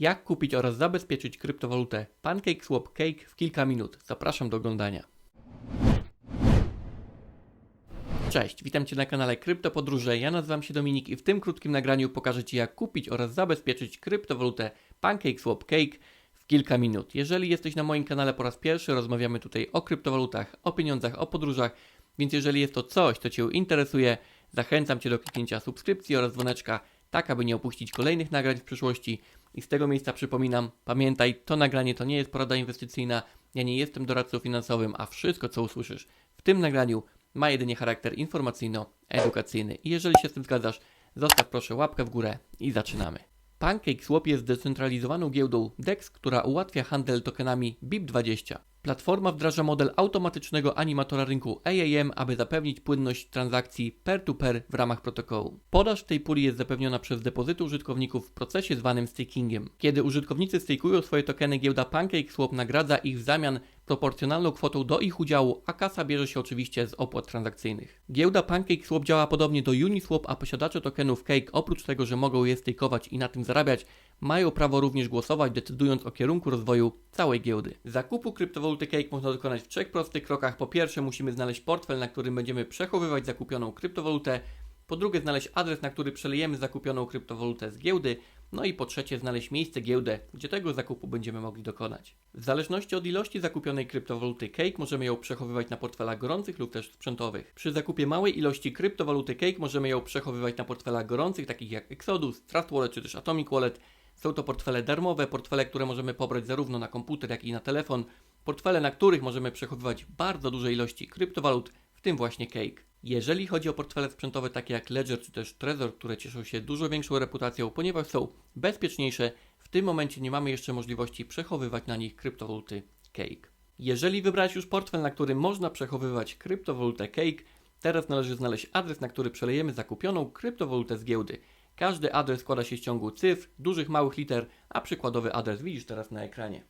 Jak kupić oraz zabezpieczyć kryptowalutę PancakeSwap Cake w kilka minut. Zapraszam do oglądania. Cześć, witam Cię na kanale Kryptopodróże. Ja nazywam się Dominik i w tym krótkim nagraniu pokażę Ci jak kupić oraz zabezpieczyć kryptowalutę PancakeSwap Cake w kilka minut. Jeżeli jesteś na moim kanale po raz pierwszy, rozmawiamy tutaj o kryptowalutach, o pieniądzach, o podróżach, więc jeżeli jest to coś, co Cię interesuje, zachęcam Cię do kliknięcia subskrypcji oraz dzwoneczka, tak aby nie opuścić kolejnych nagrań w przyszłości. I z tego miejsca przypominam, pamiętaj, to nagranie to nie jest porada inwestycyjna, ja nie jestem doradcą finansowym, a wszystko co usłyszysz w tym nagraniu ma jedynie charakter informacyjno-edukacyjny. I jeżeli się z tym zgadzasz, zostaw proszę łapkę w górę i zaczynamy. PancakeSwap jest zdecentralizowaną giełdą DEX, która ułatwia handel tokenami BIP20. Platforma wdraża model automatycznego animatora rynku AAM, aby zapewnić płynność transakcji peer-to-peer w ramach protokołu. Podaż tej puli jest zapewniona przez depozyty użytkowników w procesie zwanym stakingiem. Kiedy użytkownicy stakują swoje tokeny, giełda PancakeSwap nagradza ich w zamian proporcjonalną kwotą do ich udziału, a kasa bierze się oczywiście z opłat transakcyjnych. Giełda PancakeSwap działa podobnie do Uniswap, a posiadacze tokenów Cake oprócz tego, że mogą je stakeować i na tym zarabiać, mają prawo również głosować, decydując o kierunku rozwoju całej giełdy. Zakupu kryptowaluty Cake można dokonać w trzech prostych krokach. Po pierwsze, musimy znaleźć portfel, na którym będziemy przechowywać zakupioną kryptowalutę. Po drugie, znaleźć adres, na który przelejemy zakupioną kryptowalutę z giełdy. No i po trzecie, znaleźć miejsce giełdę, gdzie tego zakupu będziemy mogli dokonać. W zależności od ilości zakupionej kryptowaluty Cake możemy ją przechowywać na portfelach gorących lub też sprzętowych. Przy zakupie małej ilości kryptowaluty Cake możemy ją przechowywać na portfelach gorących, takich jak Exodus, Trust Wallet czy też Atomic Wallet. Są to portfele darmowe, portfele, które możemy pobrać zarówno na komputer, jak i na telefon. Portfele, na których możemy przechowywać bardzo duże ilości kryptowalut, w tym właśnie Cake. Jeżeli chodzi o portfele sprzętowe takie jak Ledger czy też Trezor, które cieszą się dużo większą reputacją, ponieważ są bezpieczniejsze, w tym momencie nie mamy jeszcze możliwości przechowywać na nich kryptowaluty Cake. Jeżeli wybrałeś już portfel, na którym można przechowywać kryptowalutę Cake, teraz należy znaleźć adres, na który przelejemy zakupioną kryptowalutę z giełdy. Każdy adres składa się z ciągu cyfr, dużych, małych liter, a przykładowy adres widzisz teraz na ekranie.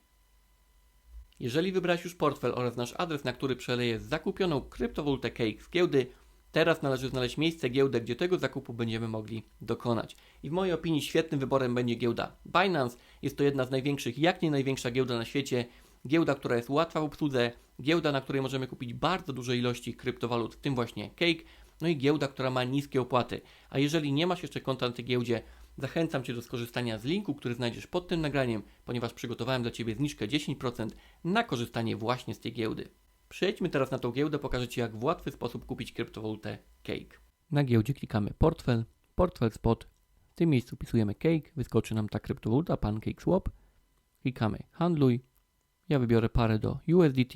Jeżeli wybrałeś już portfel oraz nasz adres, na który przelejesz zakupioną kryptowalutę Cake z giełdy, teraz należy znaleźć miejsce giełdę, gdzie tego zakupu będziemy mogli dokonać. I w mojej opinii świetnym wyborem będzie giełda Binance. Jest to jedna z największych, jak nie największa giełda na świecie. Giełda, która jest łatwa w obsłudze, giełda, na której możemy kupić bardzo duże ilości kryptowalut, w tym właśnie Cake, no i giełda, która ma niskie opłaty. A jeżeli nie masz jeszcze konta na tej giełdzie, Zachęcam Cię do skorzystania z linku, który znajdziesz pod tym nagraniem, ponieważ przygotowałem dla Ciebie zniżkę 10% na korzystanie właśnie z tej giełdy. Przejdźmy teraz na tą giełdę, pokażę Ci jak w łatwy sposób kupić kryptowalutę Cake. Na giełdzie klikamy portfel, portfel spot, w tym miejscu wpisujemy Cake, wyskoczy nam ta kryptowaluta PancakeSwap, klikamy handluj, ja wybiorę parę do USDT.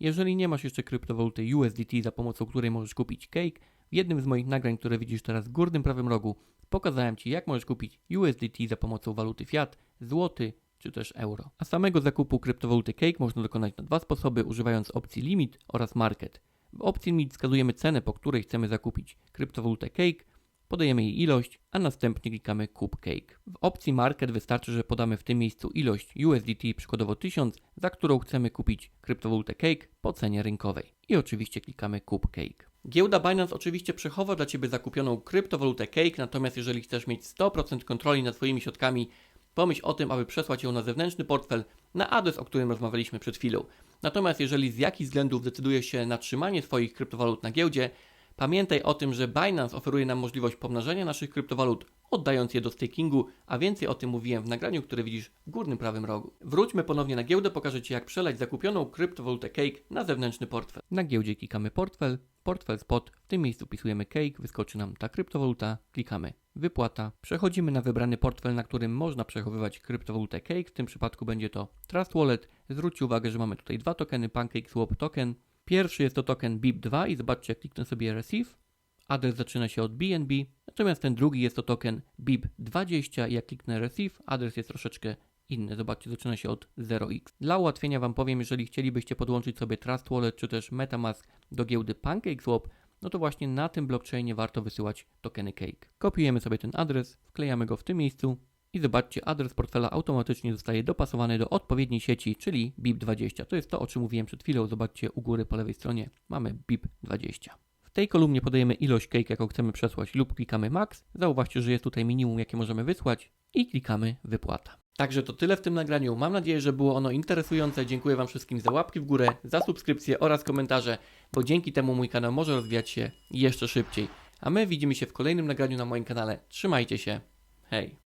Jeżeli nie masz jeszcze kryptowaluty USDT, za pomocą której możesz kupić Cake, w jednym z moich nagrań, które widzisz teraz w górnym prawym rogu, Pokazałem Ci, jak możesz kupić USDT za pomocą waluty fiat, złoty czy też euro. A samego zakupu kryptowaluty Cake można dokonać na dwa sposoby, używając opcji Limit oraz Market. W opcji Limit wskazujemy cenę, po której chcemy zakupić kryptowalutę Cake, podajemy jej ilość, a następnie klikamy Kup Cake. W opcji Market wystarczy, że podamy w tym miejscu ilość USDT, przykładowo 1000, za którą chcemy kupić kryptowalutę Cake po cenie rynkowej. I oczywiście klikamy Kup Cake. Giełda Binance oczywiście przechowa dla Ciebie zakupioną kryptowalutę Cake, natomiast jeżeli chcesz mieć 100% kontroli nad Twoimi środkami, pomyśl o tym, aby przesłać ją na zewnętrzny portfel na adres, o którym rozmawialiśmy przed chwilą. Natomiast jeżeli z jakichś względów decydujesz się na trzymanie swoich kryptowalut na giełdzie, pamiętaj o tym, że Binance oferuje nam możliwość pomnażania naszych kryptowalut, oddając je do stakingu, a więcej o tym mówiłem w nagraniu, które widzisz w górnym prawym rogu. Wróćmy ponownie na giełdę, pokażę Ci jak przelać zakupioną kryptowalutę Cake na zewnętrzny portfel. Na giełdzie klikamy portfel, portfel spot, w tym miejscu wpisujemy cake, wyskoczy nam ta kryptowaluta, klikamy wypłata, przechodzimy na wybrany portfel, na którym można przechowywać kryptowalutę cake, w tym przypadku będzie to Trust Wallet. Zwróćcie uwagę, że mamy tutaj dwa tokeny PancakeSwap token. Pierwszy jest to token BIP2 i zobaczcie, kliknę sobie Receive, adres zaczyna się od BNB, natomiast ten drugi jest to token BIP20 i jak kliknę Receive, adres jest troszeczkę inny. Zobaczcie, zaczyna się od 0x. Dla ułatwienia Wam powiem, jeżeli chcielibyście podłączyć sobie Trust Wallet czy też Metamask do giełdy PancakeSwap, no to właśnie na tym blockchainie warto wysyłać tokeny Cake. Kopiujemy sobie ten adres, wklejamy go w tym miejscu i zobaczcie, adres portfela automatycznie zostaje dopasowany do odpowiedniej sieci, czyli BIP20. To jest to, o czym mówiłem przed chwilą. Zobaczcie u góry po lewej stronie mamy BIP20. tej kolumnie podajemy ilość cake, jaką chcemy przesłać lub klikamy max. Zauważcie, że jest tutaj minimum, jakie możemy wysłać i klikamy wypłata. Także to tyle w tym nagraniu. Mam nadzieję, że było ono interesujące. Dziękuję Wam wszystkim za łapki w górę, za subskrypcję oraz komentarze, bo dzięki temu mój kanał może rozwijać się jeszcze szybciej. A my widzimy się w kolejnym nagraniu na moim kanale. Trzymajcie się. Hej!